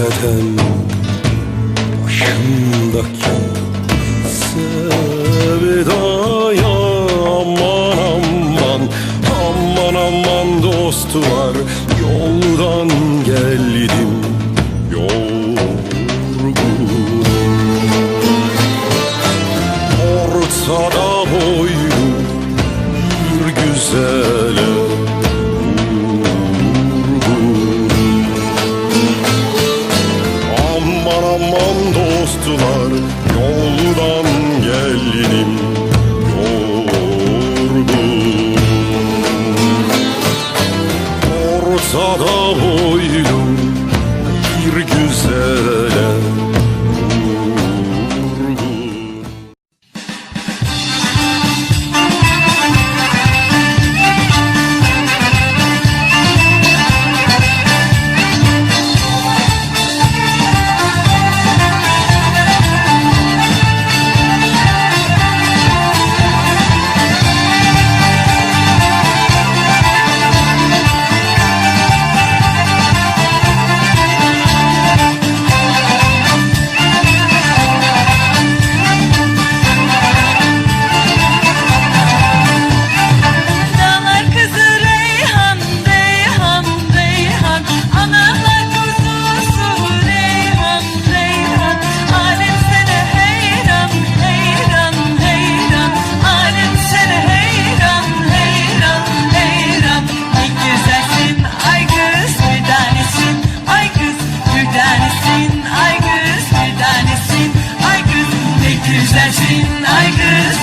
etmeden Başımdaki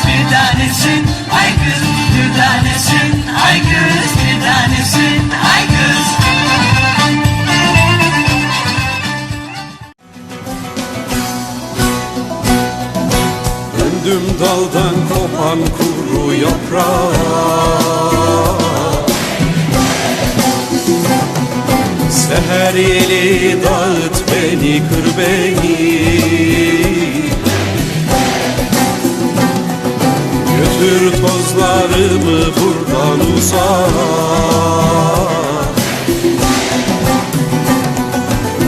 bir tanesin Ay kız bir tanesin Ay kız bir tanesin Ay kız. Döndüm daldan kopan kuru yaprağa. Seher yeli dağıt beni kır beni. Götür tozlarımı buradan uzak?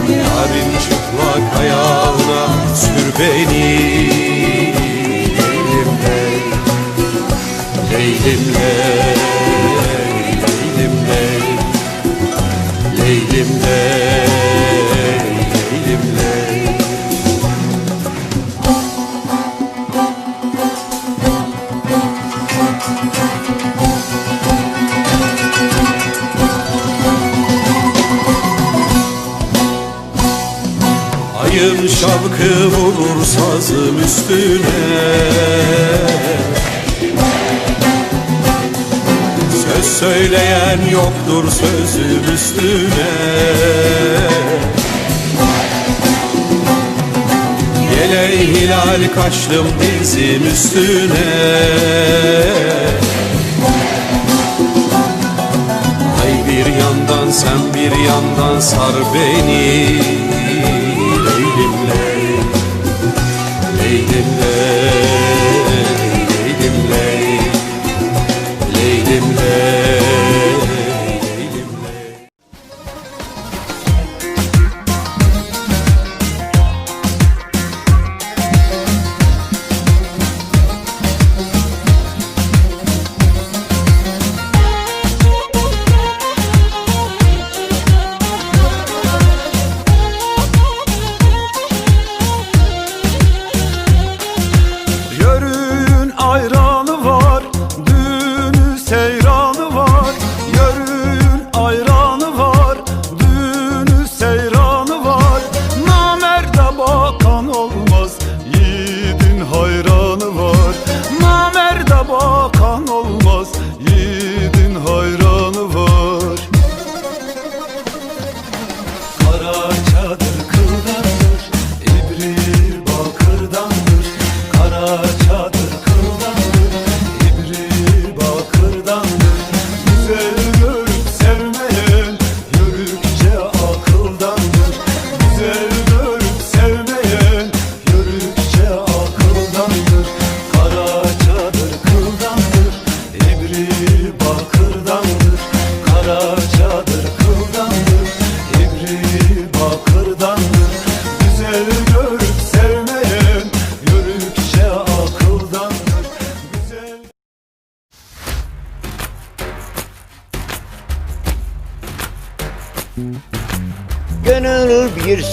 Yarın çıplak ayağına sür beni. Leylimle, leylimle Leylimle, leylimle. Söz söyleyen yoktur sözüm üstüne. Yeley hilal kaçtım dizim üstüne. Ay bir yandan sen bir yandan sar beni Leylim leylim Zeynep'e kadar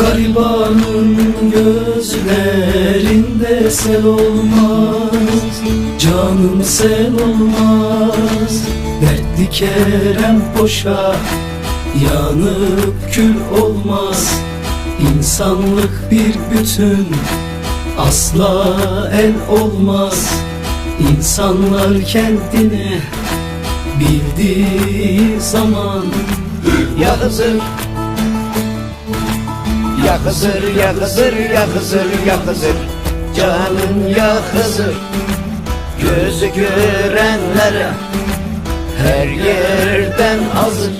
Garibanın gözlerinde sel olmaz Canım sel olmaz. Dertli kerem boşa Yanıp kül olmaz. İnsanlık bir bütün Asla el olmaz. İnsanlar kendine Bildiği zaman Ya Hızır Ya Hızır, ya Hızır, ya Hızır, ya Hızır. Canın ya Hızır. Gözü görenlere Her yerden hazır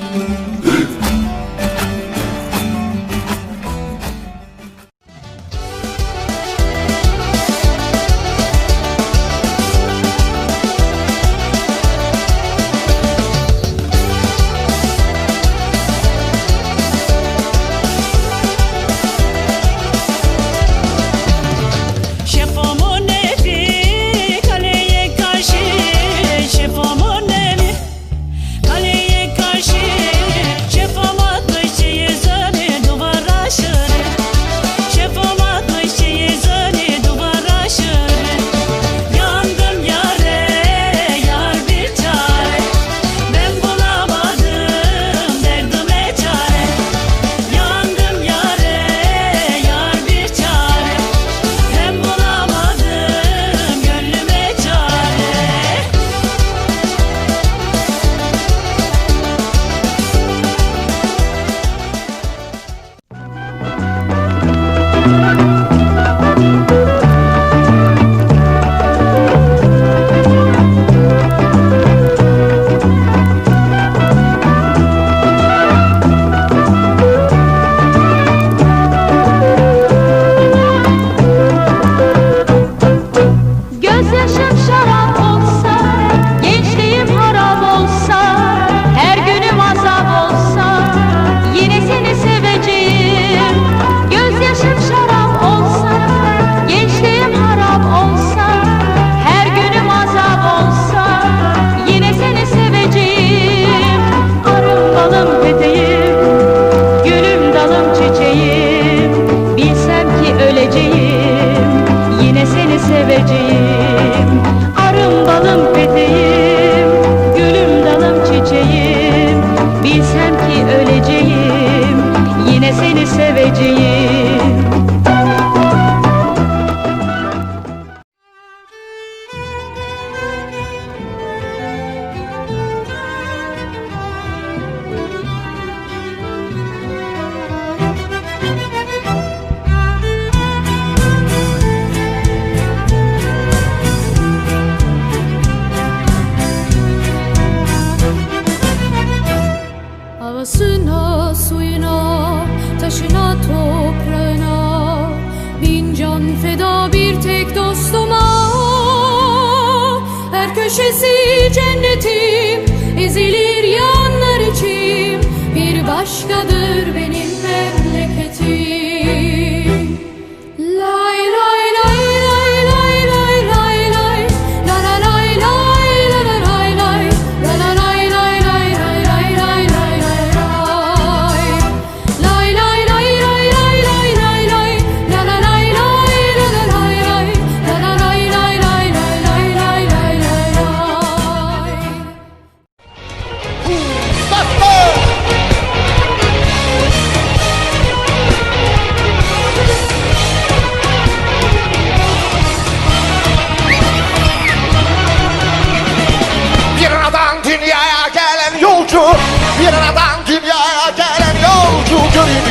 ashes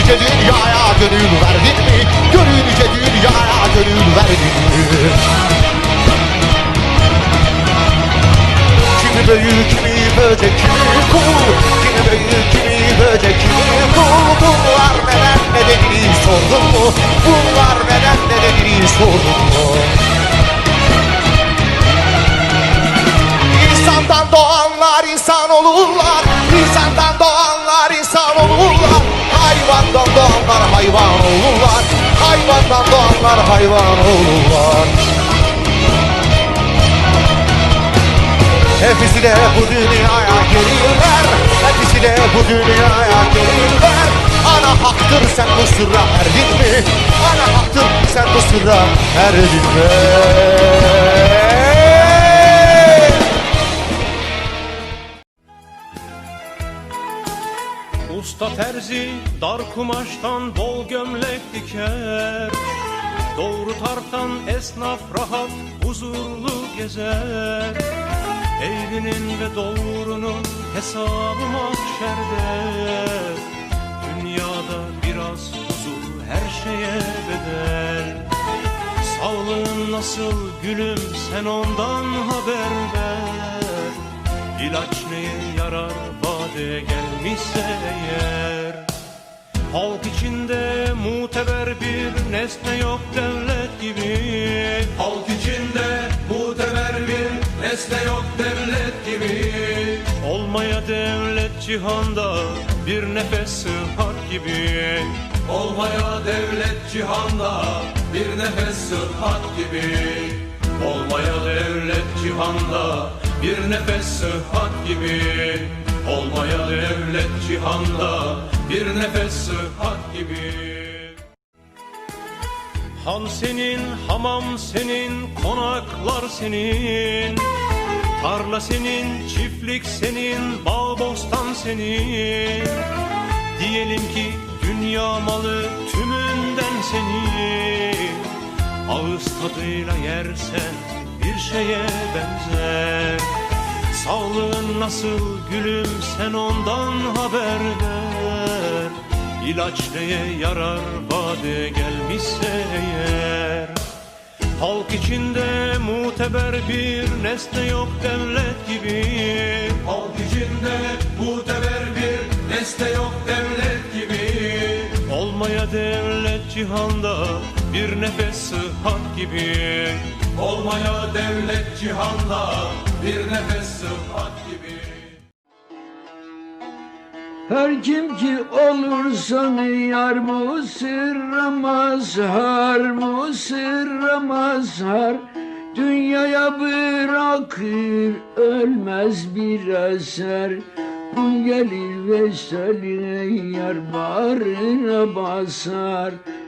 Görünce dünyaya gönül verdin mi? Görünce dünyaya gönül verdin mi? Kimi büyük kimi böcek öteki kul Kimi büyük kimi böcek, öteki kul Bunlar neden nedenini sordun mu? Bunlar neden nedenini sordun mu? İnsandan doğanlar insan olurlar doğanlar hayvan olurlar Hayvandan doğanlar hayvan olurlar Hepsi de bu dünyaya gelirler Hepsi de bu dünyaya gelirler Ana haktır sen bu sırra erdin mi? Ana haktır sen bu sırra erdin mi? Usta terzi dar kumaştan bol gömlek diker. Doğru tartan esnaf rahat huzurlu gezer. Eğrinin ve doğrunun hesabı mahşerde Dünyada biraz huzur her şeye bedel. Sağlığın nasıl gülüm sen ondan haber ver İlaç neye yarar vade gelmişse eğer. Halk içinde muteber bir nesne yok devlet gibi. Halk içinde muteber bir nesne yok devlet gibi. Olmaya devlet cihanda bir nefes sıhhat gibi. Olmaya devlet cihanda bir nefes sıhhat gibi Olmaya devlet cihanda bir nefes sıhhat gibi. Olmaya devlet cihanda bir nefes sıhhat gibi. Han senin, hamam senin, konaklar senin. Tarla senin, çiftlik senin, bağ bostan senin. Diyelim ki dünya malı tümünden senin Ağız tadıyla yersen bir şeye benzer. Sağlığın nasıl gülüm sen ondan haber ver. İlaç neye yarar vade gelmişse eğer. Halk içinde muteber bir nesne yok devlet gibi. Halk içinde muteber bir nesne yok devlet gibi. Olmaya devlet cihanda bir nefes sıhhat gibi. Olmaya devlet cihanda bir nefes sıhhat gibi. Her kim ki olursan yar bu sırra mazhar bu sırra mazhar Dünyaya bırakır ölmez bir eser. Bu gelir vesaline yar bağrına basar